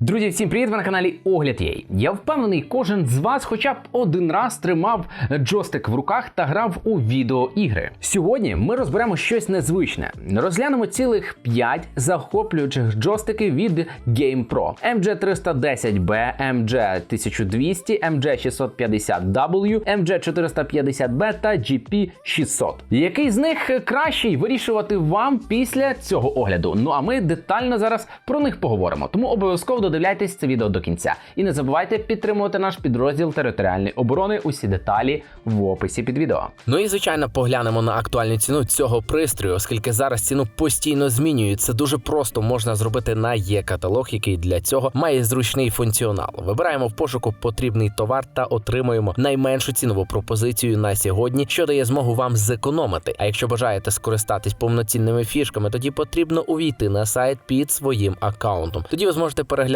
Друзі, всім привіт! Ви на каналі Огляд Єй. Я впевнений, кожен з вас хоча б один раз тримав джойстик в руках та грав у відеоігри. Сьогодні ми розберемо щось незвичне. Розглянемо цілих 5 захоплюючих джойстиків від GamePro. MG310B, MG1200, MG650W, MG450B та GP600. Який з них кращий вирішувати вам після цього огляду? Ну а ми детально зараз про них поговоримо. Тому обов'язково додивляйтесь це відео до кінця. І не забувайте підтримувати наш підрозділ територіальної оборони. Усі деталі в описі під відео. Ну і звичайно поглянемо на актуальну ціну цього пристрою, оскільки зараз ціну постійно змінюють. Це дуже просто можна зробити на є-каталог, який для цього має зручний функціонал. Вибираємо в пошуку потрібний товар та отримуємо найменшу цінову пропозицію на сьогодні, що дає змогу вам зекономити. А якщо бажаєте скористатись повноцінними фішками, тоді потрібно увійти на сайт під своїм аккаунтом. Тоді ви зможете переглядати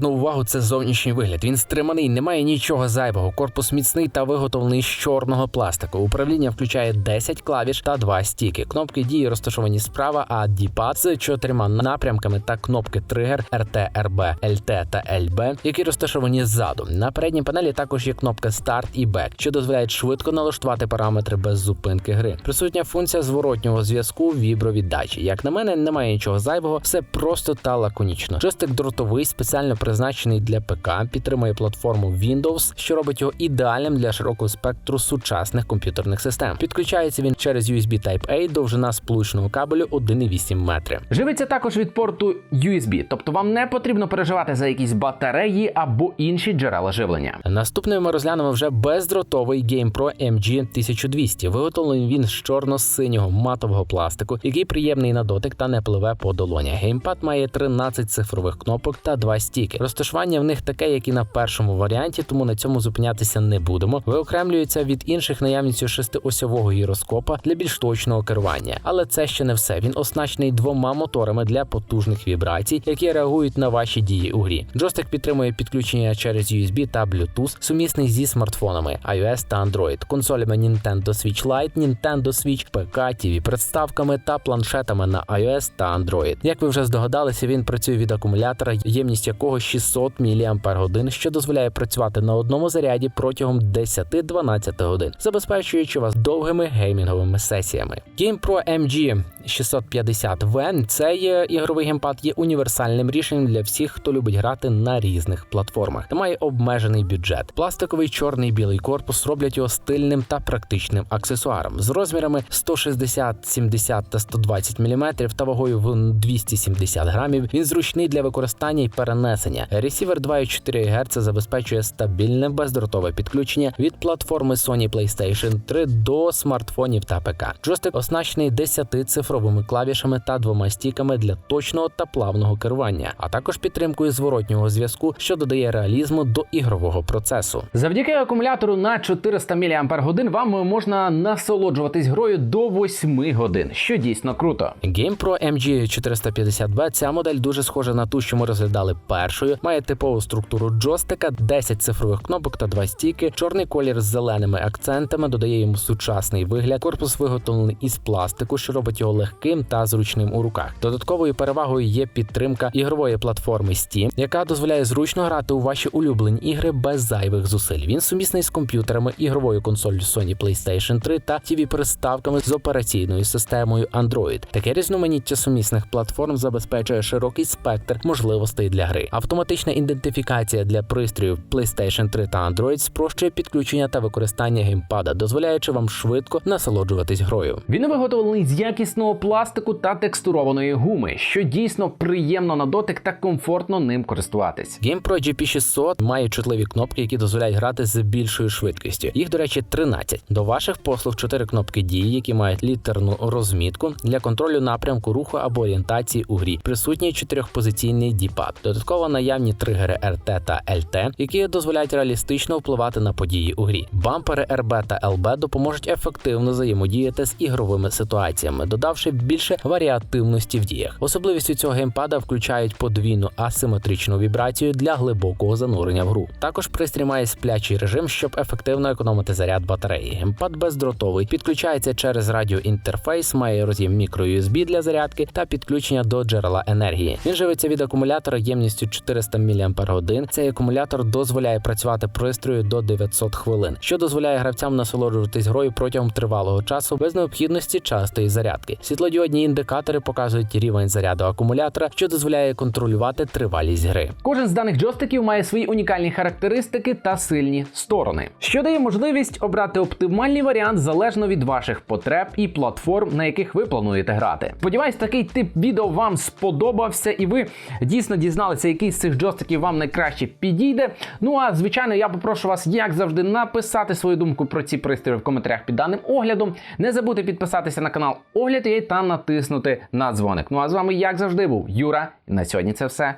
увагу, це зовнішній вигляд. Він стриманий, немає нічого зайвого. Корпус міцний та виготовлений з чорного пластику. Управління включає 10 клавіш та 2 стіки. Кнопки дії розташовані справа, а діпад з чотирма напрямками та кнопки тригер RT, RB, LT та LB, які розташовані ззаду. На передній панелі також є кнопка Start і Back, що дозволяють швидко налаштувати параметри без зупинки гри. Присутня функція зворотнього зв'язку вібровіддачі. Як на мене, немає нічого зайвого, все просто та лаконічно. Джойстик дротовий, спеціально призначений для ПК, підтримує платформу Windows, що робить його ідеальним для широкого спектру сучасних комп'ютерних систем. Підключається він через USB Type-A, довжина сполучного кабелю 1,8 метри. Живиться також від порту USB, тобто вам не потрібно переживати за якісь батареї або інші джерела живлення. Наступною ми розглянемо вже бездротовий GamePro MG 1200. Виготовлений він з чорно-синього матового пластику, який приємний на дотик та не пливе по долоні. Геймпад має 13 цифрових кнопок та 2 стіки. Розташування в них таке, як і на першому варіанті, тому на цьому зупинятися не будемо. Виокремлюється від інших наявністю шестиосьового гіроскопа для більш точного керування. Але це ще не все. Він оснащений двома моторами для потужних вібрацій, які реагують на ваші дії у грі. Джойстик підтримує підключення через USB та Bluetooth, сумісний зі смартфонами iOS та Android, консолями Nintendo Switch Lite, Nintendo Switch, ПК, TV приставками та планшетами на iOS та Android. Як ви вже здогадалися, він працює від акумулятора, ємність якого 600 мАч, що дозволяє працювати на одному заряді протягом 10-12 годин, забезпечуючи вас довгими геймінговими сесіями. GamePro MG 650V цей е, ігровий геймпад є універсальним рішенням для всіх, хто любить грати на різних платформах та має обмежений бюджет. Пластиковий чорний білий корпус роблять його стильним та практичним аксесуаром з розмірами 160, 70 та 120 мм та вагою в 270 грамів. Він зручний для використання і перенесення. Ресівер 2,4 Гц забезпечує стабільне бездротове підключення від платформи Sony PlayStation 3 до смартфонів та ПК. Джойстик оснащений 10 цифровими клавішами та двома стіками для точного та плавного керування, а також підтримкою зворотнього зв'язку, що додає реалізму до ігрового процесу. Завдяки акумулятору на 400 мАч вам можна насолоджуватись грою до 8 годин, що дійсно круто. GamePro MG 450B ця модель дуже схожа на ту, що ми розглядали першою. Має типову структуру джойстика, 10 цифрових кнопок та 2 стіки. Чорний колір з зеленими акцентами додає йому сучасний вигляд. Корпус виготовлений із пластику, що робить його легким та зручним у руках. Додатковою перевагою є підтримка ігрової платформи Steam, яка дозволяє зручно грати у ваші улюблені ігри без зайвих зусиль. Він сумісний з комп'ютерами, ігровою консолью Sony PlayStation 3 та tv приставками з операційною системою Android. Таке різноманіття сумісних платформ забезпечує широкий спектр можливостей для гри. Автоматична ідентифікація для пристроїв PlayStation 3 та Android спрощує підключення та використання геймпада, дозволяючи вам швидко насолоджуватись грою. Він виготовлений з якісного натурального пластику та текстурованої гуми, що дійсно приємно на дотик та комфортно ним користуватись. GamePro GP600 має чутливі кнопки, які дозволяють грати з більшою швидкістю. Їх, до речі, 13. До ваших послуг 4 кнопки дії, які мають літерну розмітку для контролю напрямку руху або орієнтації у грі. Присутній чотирьохпозиційний діпад. Додатково наявні тригери RT та LT, які дозволяють реалістично впливати на події у грі. Бампери RB та LB допоможуть ефективно взаємодіяти з ігровими ситуаціями, додавши більше варіативності в діях. Особливістю цього геймпада включають подвійну асиметричну вібрацію для глибокого занурення в гру. Також пристрій має сплячий режим, щоб ефективно економити заряд батареї. Геймпад бездротовий, підключається через радіоінтерфейс, має роз'єм microUSB для зарядки та підключення до джерела енергії. Він живиться від акумулятора ємністю 400 мАч. Цей акумулятор дозволяє працювати пристрою до 900 хвилин, що дозволяє гравцям насолоджуватись грою протягом тривалого часу без необхідності частої зарядки. Світлодіодні індикатори показують рівень заряду акумулятора, що дозволяє контролювати тривалість гри. Кожен з даних джойстиків має свої унікальні характеристики та сильні сторони, що дає можливість обрати оптимальний варіант залежно від ваших потреб і платформ, на яких ви плануєте грати. Сподіваюсь, такий тип відео вам сподобався, і ви дійсно дізналися, який з цих джойстиків вам найкраще підійде. Ну а звичайно, я попрошу вас, як завжди, написати свою думку про ці пристрої в коментарях під даним оглядом. Не забудьте підписатися на канал Огляд UA та натиснути на дзвоник. Ну а з вами, як завжди, був Юра. І на сьогодні це все.